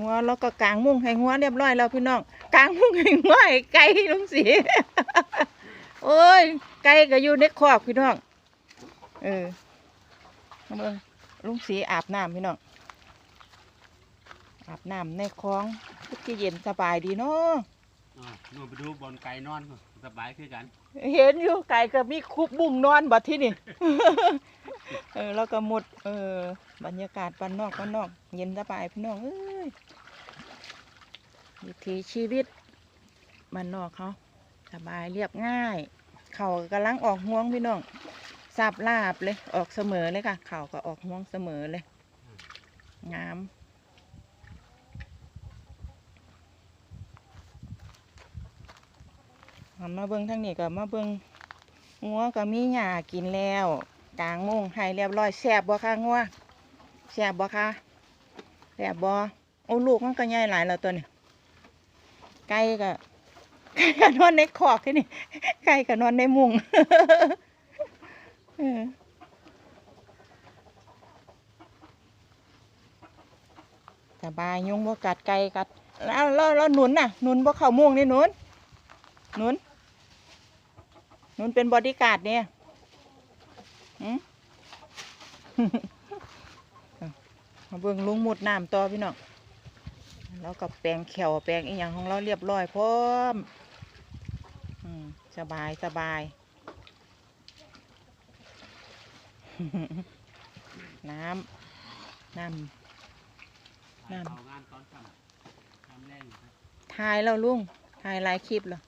งัวแล้วก็กางมุ้งให้งัวเรียบร้อยแล้วพี่น้องกางมุ้งให้งัวให้ไก่ลุงสีโอ้ยไก่ก็อยู่ในคอกพี่น้องเออมาเบิ่งลุงสีอาบน้ำพี่น้องอาบน้ำในคลองที่เย็นสบายดีเนาะอ่าหนูไปดูบอลไก่นอนก่อนสบายคือกัน เห็นอยู่ไก่ก็มีคุบบุ้งนอนบัดที่นี่ เออแล้วก็หมด เออ บรรยากาศบ้านนอกบ้านนอก เย็นสบายพี่น้องเอ้ยวิถีชีวิตบ้านนอกเขาสบายเรียบง่าย เขากำลังออกห่วงพี่น้องสับลาบเลย ออกเสมอเลยค่ะ เขาก็ออกห่วงเสมอเลยงามมาเบิ่งทางนี้ก็มาเบิ่งงัวก็มีหญ้ากินแล้ว กลางมุ้งให้เรียบร้อยแซ่บบ่ค่ะงัวแซ่บบ่ค่ะแซ่บบ่โอ้ลูกมันก็ใหญ่หลายแล้วตัวนี้ไก่ก็ไก่ก็นอนในคอกที่นี่ไก่ก็นอนในมุ้งสบายยุงบ่กัดไก่กัดแล้วแล้วแล้วหนุนน่ะหนุนบ่เข้ามุ้งนี่หนุนหนุนหนุนเป็นบอดี้การ์ดเนี่ย มมาเบิ่งลุงมุดน้ำต่อพี่น้องแล้วกับแปรงแขวแปรงอีหยังของเราเรียบร้อยพร้อมอืมสบายสบาย น้ำน้ำน้ำเอางานตอนค่ำทำแรงอยู่ครับถ่ายแล้วลุงถ่ายหลายคลิปแล้ว